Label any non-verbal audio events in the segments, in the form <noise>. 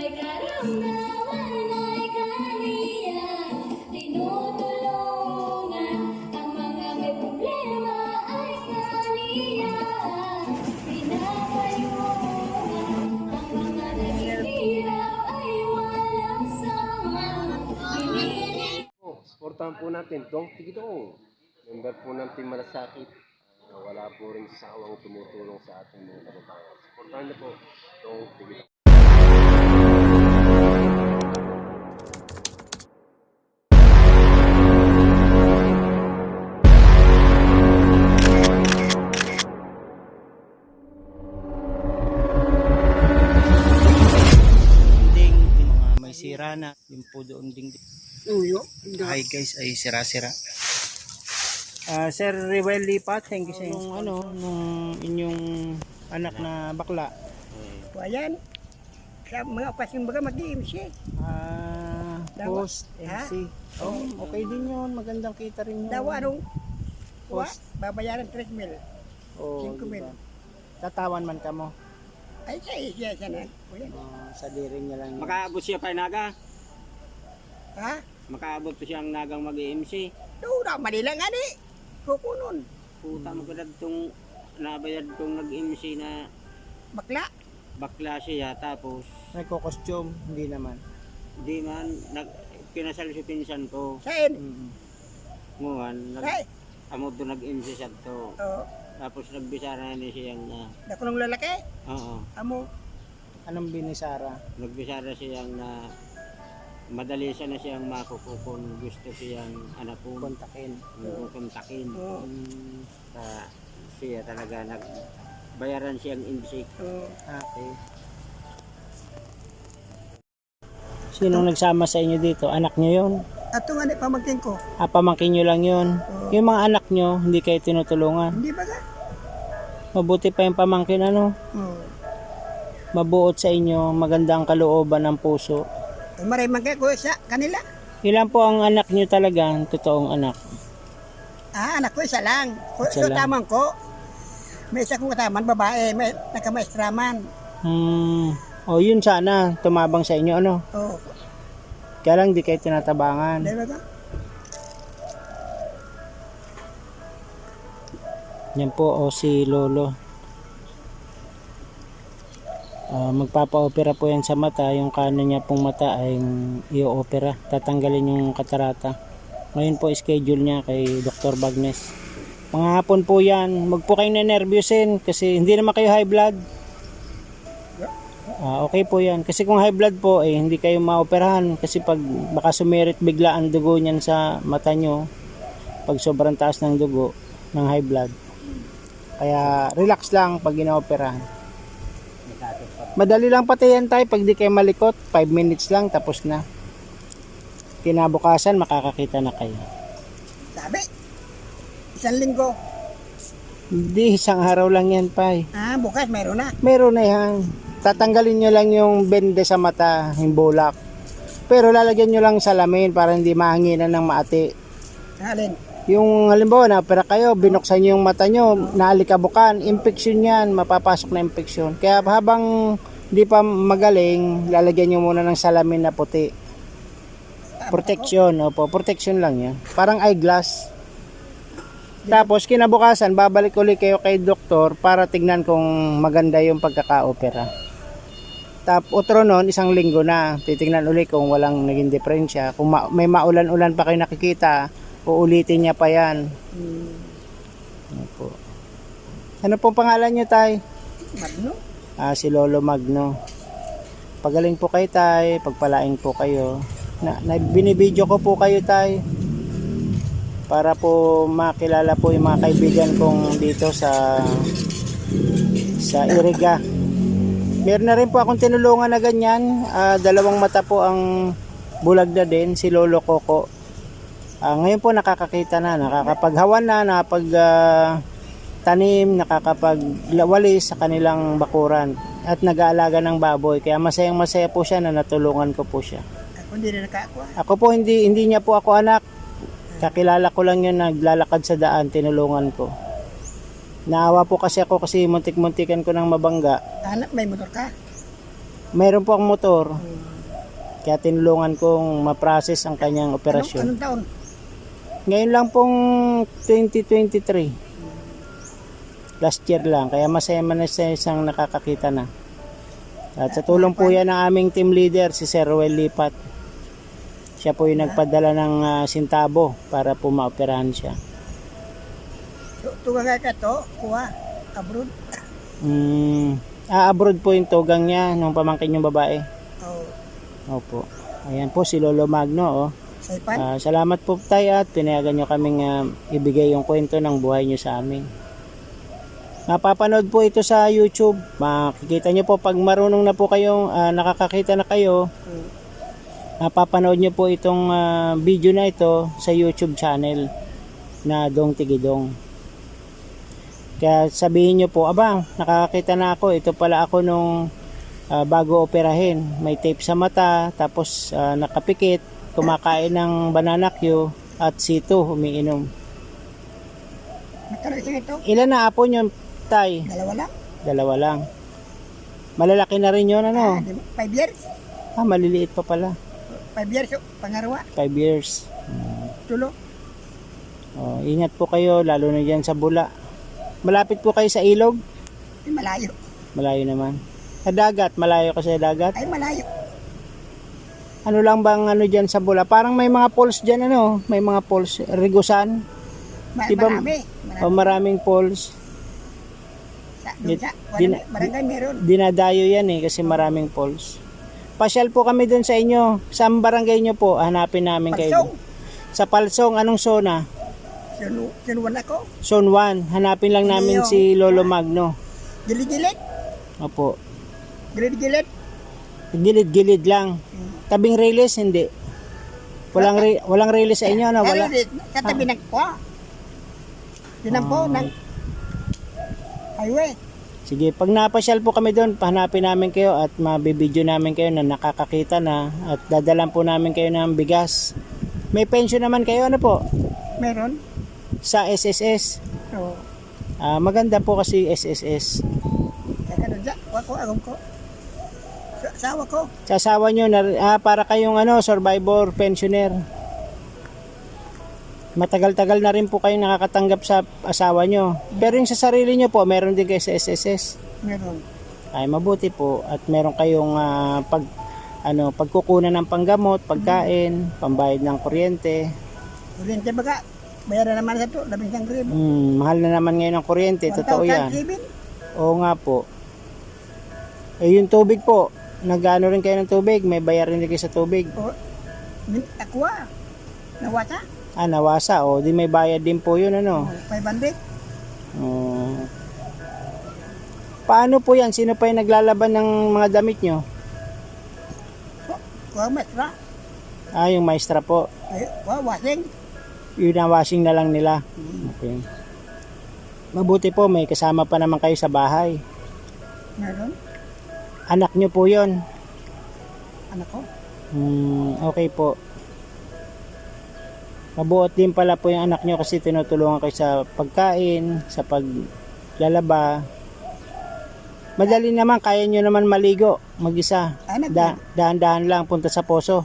sama Pinili Po, natin Dong Tigidong. Member po ng Team Malasakit. na wala po rin sawang tumutulong sa ating mga kababayan. Supportahan niyo po Dong Tigidong. May sira na, yung po doon ding Uyo. Hi guys, ay sira-sira. Ah, Sir Rewel Lipat, thank you sa inyo. Nung ano, nung inyong anak na bakla, So, ayan. Sa mga okasyon baga mag-iimsi. ah, Dawa. post, Ha? MC. Oh, okay din yun, magandang kita rin yun. Daw anong wa, Post. babayaran 3 mil. Oh, Cinco mil. diba? Tatawan man ka mo. Ay, siya, siya, siya na. Ah, sa diri niya lang. yun. Makaabot siya pa naga. Ha? Makaabot to siyang nagang mag-MC. Doon na, Manila nga ni. Kukunon. Puta mo kadad tong nabayad kong nag-MC na Bakla. bakla siya tapos Nagko-costume, hindi naman. di man nag kinasal si pinsan ko. Sain. Mm. Nguhan nag Ay. amo to nag-MC siya to. O, Tapos nagbisara ni siyang na nakulong lalaki. oo, Amo. Anong binisara? nagbisara siyang na madali siya na siyang makukukon gusto siyang anak ko Kontakin. kontakin. O, Mm, Sa siya talaga nag bayaran siyang MC. o. okay. Sino nagsama sa inyo dito? Anak nyo yun? Ato nga ni pamangkin ko. Ah, pamangkin nyo lang yun. Oo. Yung mga anak nyo, hindi kayo tinutulungan. Hindi ba ka? Mabuti pa yung pamangkin, ano? O. Mabuot sa inyo, maganda ang kalooban ng puso. Ay, maray man kayo ko sa kanila. Ilan po ang anak nyo talaga, ang totoong anak? Ah, anak ko isa lang. Ko, Isa so, lang. tamang ko. May isa kong kataman, babae. May nagkamaistraman. Hmm, o yun sana, tumabang sa inyo, ano? O, Kaya lang di kayo tinatabangan. di ba ka? Yan po o si Lolo. Ah, magpapa-opera po yan sa mata. Yung kanan niya pong mata ay i-opera. Tatanggalin yung katarata. Ngayon po schedule niya kay Dr. Bagnes. Mga hapon po yan. Huwag po kayong na-nervousin kasi hindi naman kayo high blood. Ah, okay po yan. Kasi kung high blood po, eh, hindi kayo maoperahan. Kasi pag baka sumirit bigla ang dugo niyan sa mata nyo, pag sobrang taas ng dugo, ng high blood. Kaya relax lang pag inooperahan. Madali lang pati yan tayo pag di kayo malikot, 5 minutes lang tapos na. Kinabukasan makakakita na kayo. Sabi. Isang linggo. Hindi, isang araw lang yan pay. Ah, bukas meron na. Meron na yan. Tatanggalin nyo lang yung bende sa mata, yung bulak. Pero lalagyan nyo lang salamin para hindi mahanginan ng maati. Alin? Yung halimbawa na opera kayo, binuksan nyo yung mata nyo, naalikabukan, infection yan, mapapasok na infection. Kaya habang di pa magaling, lalagyan nyo muna ng salamin na puti. Protection, opo, protection lang yan. Parang eyeglass. Tapos kinabukasan, babalik ulit kayo kay doktor para tignan kung maganda yung pagkaka-opera. Tap, otro nun, isang linggo na. Titignan ulit kung walang naging diferensya. Kung ma- may maulan-ulan pa kayo nakikita, uulitin niya pa yan. Ano po. Ano pong pangalan niyo, Tay? Magno? Ah, si Lolo Magno. Pagaling po kayo, Tay. Pagpalaing po kayo. Na, na binibidyo ko po kayo, Tay. Para po makilala po yung mga kaibigan kong dito sa sa Iriga. Meron na rin po akong tinulungan na ganyan. Ah, dalawang mata po ang bulag na din, si Lolo Coco. Ah, ngayon po nakakakita na, nakakapaghawan na, nakapag ah, tanim, nakakapagwalis sa kanilang bakuran at nag-aalaga ng baboy. Kaya masayang masaya po siya na natulungan ko po siya. Ako hindi na nakakuha. Ako po hindi hindi niya po ako anak. Kakilala ko lang yun naglalakad sa daan, tinulungan ko. Naawa po kasi ako kasi muntik-muntikan ko ng mabangga. Anak, may motor ka? Mayroon po akong motor. Kaya tinulungan kong ma-process ang kanyang Anong, operasyon. anong taon? Ngayon lang pong 2023. Last year lang. Kaya masaya man na siya isang nakakakita na. At sa tulong po yan ng aming team leader, si Sir Ruel Lipat. Siya po yung nagpadala ng ah, sintabo para po maoperahan siya. Tu- Tuga ka to, kuha, abroad. Mm, ah, abroad po yung tugang niya nung pamangkin yung babae. Oh, Opo. Ayan po si Lolo Magno. Oh. Saipan. Ah, salamat po tayo at pinayagan nyo kaming ah, ibigay yung kwento ng buhay nyo sa amin. Napapanood po ito sa YouTube. Makikita nyo po pag marunong na po kayong ah, nakakakita na kayo. Napapanood nyo po itong ah, video na ito sa YouTube channel na Dong Tigidong. Kaya sabihin nyo po, abang, nakakakita na ako. Ito pala ako nung ah, bago operahin. May tape sa mata, tapos ah, nakapikit, kumakain ng banana Q at sito umiinom. Ilan na apo nyo, tay? Dalawa lang. Dalawa lang. Malalaki na rin yun, Ah, ano? ba? five years. Ah, maliliit pa pala. Five years, oh, pangarwa. Five years. Tulo. Oh, ingat po kayo, lalo na dyan sa bula. Malapit po kayo sa ilog? Ay, malayo. Malayo naman. Sa dagat, malayo ka sa dagat? Ay, malayo. Ano lang bang ano dyan sa bula? Parang may mga falls dyan, ano? May mga falls. Rigusan. Ma- Di ba- marami. Marami. O maraming falls. Sa, doon sa, na- barangay meron. Dinadayo yan eh kasi maraming falls. Pasyal po kami dun sa inyo. Saan barangay nyo po? Hanapin namin kayo. Pagsong. Sa Palsong, anong zona? Sinu, sinuwan ako. Zone 1. Hanapin lang namin Yung- si Lolo Magno. Gilid-gilid. Opo. Gilid-gilid. Gilid-gilid lang. Tabing railis, hindi. Walang, re- walang railis sa inyo, ano? Wala. Gilid. Katabi ng kwa. Yun ang po, Ah. ng highway. Sige, pag napasyal po kami doon, pahanapin namin kayo at mabibideo namin kayo na nakakakita na at dadalan po namin kayo ng bigas. May pension naman kayo, ano po? Meron. Sa SSS. So, Ah, maganda po kasi SSS. kaya doon sa, wako, agong ko. Sa asawa ko. Sa asawa nyo, na, ah, para kayong ano, survivor, pensioner. Matagal-tagal na rin po kayong nakakatanggap sa asawa nyo. Pero yung sa sarili nyo po, meron din kayo sa SSS. Meron. Ay mabuti po at meron kayong ah, pag ano pagkukunan ng panggamot, pagkain, pambayad ng kuryente. Kuryente baga, bayaran naman sa to, labing isang kribo. Hmm, mahal na naman ngayon ang kuryente, totoo yan. 1,007. Oo nga po. Eh yung tubig po, nagano rin kayo ng tubig, may bayarin din kayo sa tubig. O, min, aqua. Nawasa. Ah, nawasa, o di may bayad din po yun ano. O, 500. Oh. Paano po yan? Sino pa yung naglalaban ng mga damit nyo? Kuha masra. Ah, yung maestra po. Ay, kuha wasing. Yun ang washing na lang nila. Okay. Mabuti po, may kasama pa naman kayo sa bahay. Meron. Anak nyo po yon. Anak ko. Hmm, okay po. Mabuot din pala po yung anak nyo kasi tinutulungan kayo sa pagkain, sa paglalaba. Madali naman, kaya nyo naman maligo, mag-isa. Da, dahan-dahan lang, punta sa poso.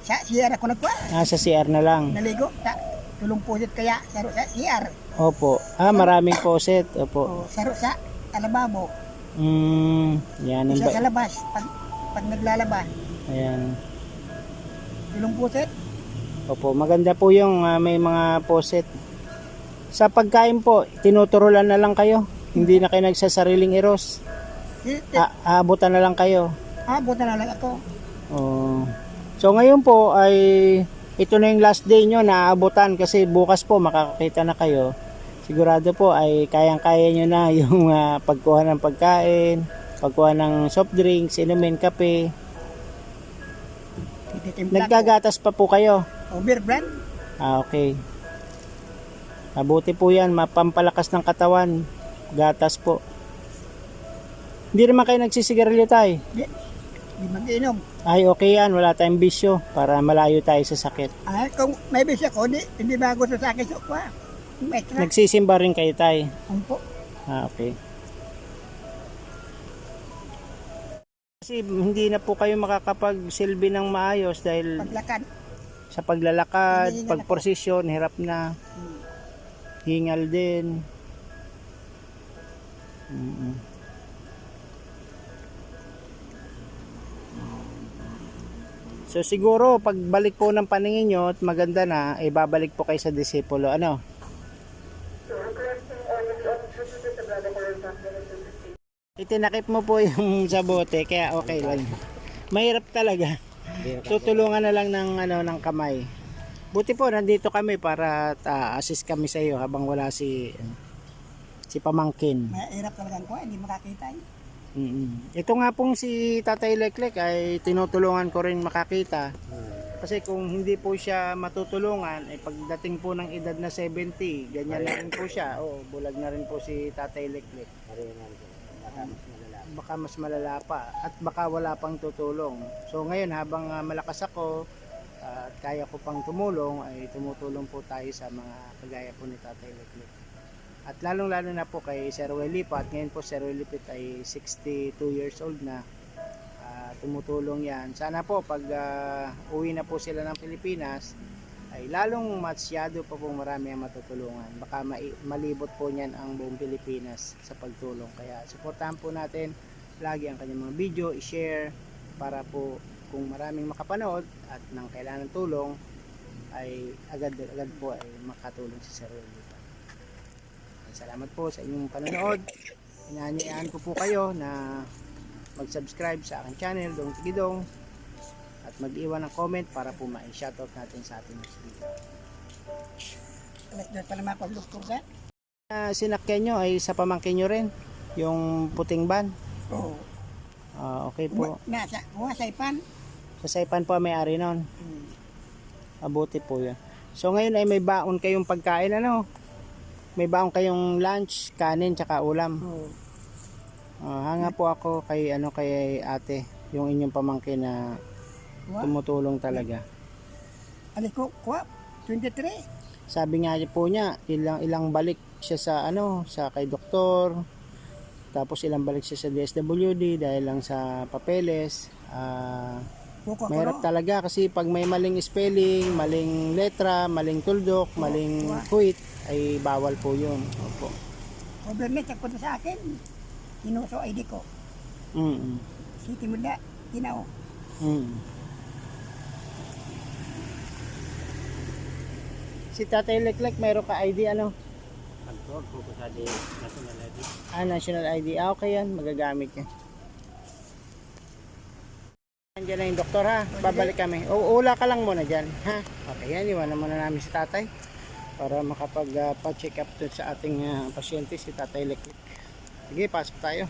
Sa CR ako nagkuha. Nasa CR na lang. Naligo. Sa tulong pusit kaya. Saro sa CR. Opo. Ah, maraming poset. Opo. O, saro sa alababo. Hmm, yan. ang Isa ba- sa labas. Pag, pag naglalaba. Ayan. Tulong pusit. Opo, maganda po yung ah, may mga poset. Sa pagkain po, tinuturulan na lang kayo. Hindi na kayo nagsasariling eros. A- aabutan na lang kayo. Buta na lang ako. Oh. So ngayon po ay ito na yung last day nyo na aabutan kasi bukas po makakakita na kayo. Sigurado po ay kayang-kaya nyo na <laughs> yung ah, pagkuha ng pagkain, pagkuha ng soft drinks, inumin, kape. Nagkagatas pa po kayo. O, beer brand. Ah, okay. Mabuti po yan, mapampalakas ng katawan. Gatas po. Hindi naman kayo nagsisigarilyo tayo. Di, di mag-inom. Ay, okay yan. Wala tayong bisyo para malayo tayo sa sakit. Ah, kung may bisya ko, di, hindi ba gusto sa akin so kwa. Nagsisimba rin kayo tayo. Umpo. Ah, okay. Kasi hindi na po kayo makakapagsilbi ng maayos dahil Paglakad. Sa paglalakad, pagprosesyon, hirap na. Hmm. Hingal din. Mm-mm. So siguro pagbalik po ng paningin nyo at maganda na, eh babalik po kayo sa disipulo. Ano? Itinakip mo po yung <laughs> sa bote kaya okay lang. Mahirap talaga. Tutulungan na lang ng ano ng kamay. Buti po nandito kami para ah, assist kami sa iyo habang wala si si pamangkin. Mahirap talaga ko, hindi makakita. Eh. mm Ito nga pong si Tatay Leklek ay tinutulungan ko rin makakita. Kasi kung hindi po siya matutulungan, ay pagdating po ng edad na 70, ganyan na rin po siya. Oo, bulag na rin po si Tatay Leklek. Baka mas malala. Pa at baka wala pang tutulong. So ngayon habang ah, malakas ako ah, at kaya ko pang tumulong, ay tumutulong po tayo sa mga kagaya po ni Tatay Leklek. At lalong lalo na po kay Sir Welipot. Ngayon po Sir Welipot ay 62 years old na. Ah, tumutulong yan. Sana po pag ah, uwi na po sila ng Pilipinas ay lalong masyado pa po marami ang matutulungan. Baka malibot po niyan ang buong Pilipinas sa pagtulong. Kaya suportahan po natin lagi ang kanyang mga video, i-share para po kung maraming makapanood at nang kailangan ng tulong ay agad-agad po ay makatulong si Sir Welipot. Salamat po sa inyong panonood. Inanyayaan ko po kayo na mag-subscribe sa aking channel, Dong Tigidong, mag-iwan ng comment para po ma-shoutout natin sa ating next video. Doon pa naman ako doktor sa. Uh, sinakyan nyo ay sa pamangkin nyo rin, yung puting van. Oo. Ah, okay po. Nasa, sa ipan. Sa Saipan po may ari nun. Hmm. Mabuti po yun. So ngayon ay may baon kayong pagkain ano? May baon kayong lunch, kanin, tsaka ulam. Oo. Ah, hanga po ako kay ano kay ate, yung inyong pamangkin na Kuha. tumutulong talaga. Alis ko, kuha. 23. Sabi nga po niya, ilang ilang balik siya sa ano, sa kay doktor. Tapos ilang balik siya sa DSWD dahil lang sa papeles. Ah, Kuko mahirap talaga kasi pag may maling spelling, maling letra, maling tuldok, maling quit ay bawal po 'yun. Opo. Overnight, nagpunta sa akin. Kinuso ID ko. Mm. City mo na. Tinaw. Mm. Si Tatay Leklek, mayroon ka ID ano? Sa di national ID. Ah, national ID. Ah, okay yan. Magagamit yan. Nandiyan na yung doktor ha. Babalik kami. O, ula ka lang muna dyan. Ha? Okay yan. Iwanan muna namin si tatay. Para makapag-pa-check up dun sa ating ah, pasyente, si tatay Leklik. Sige, pasok tayo.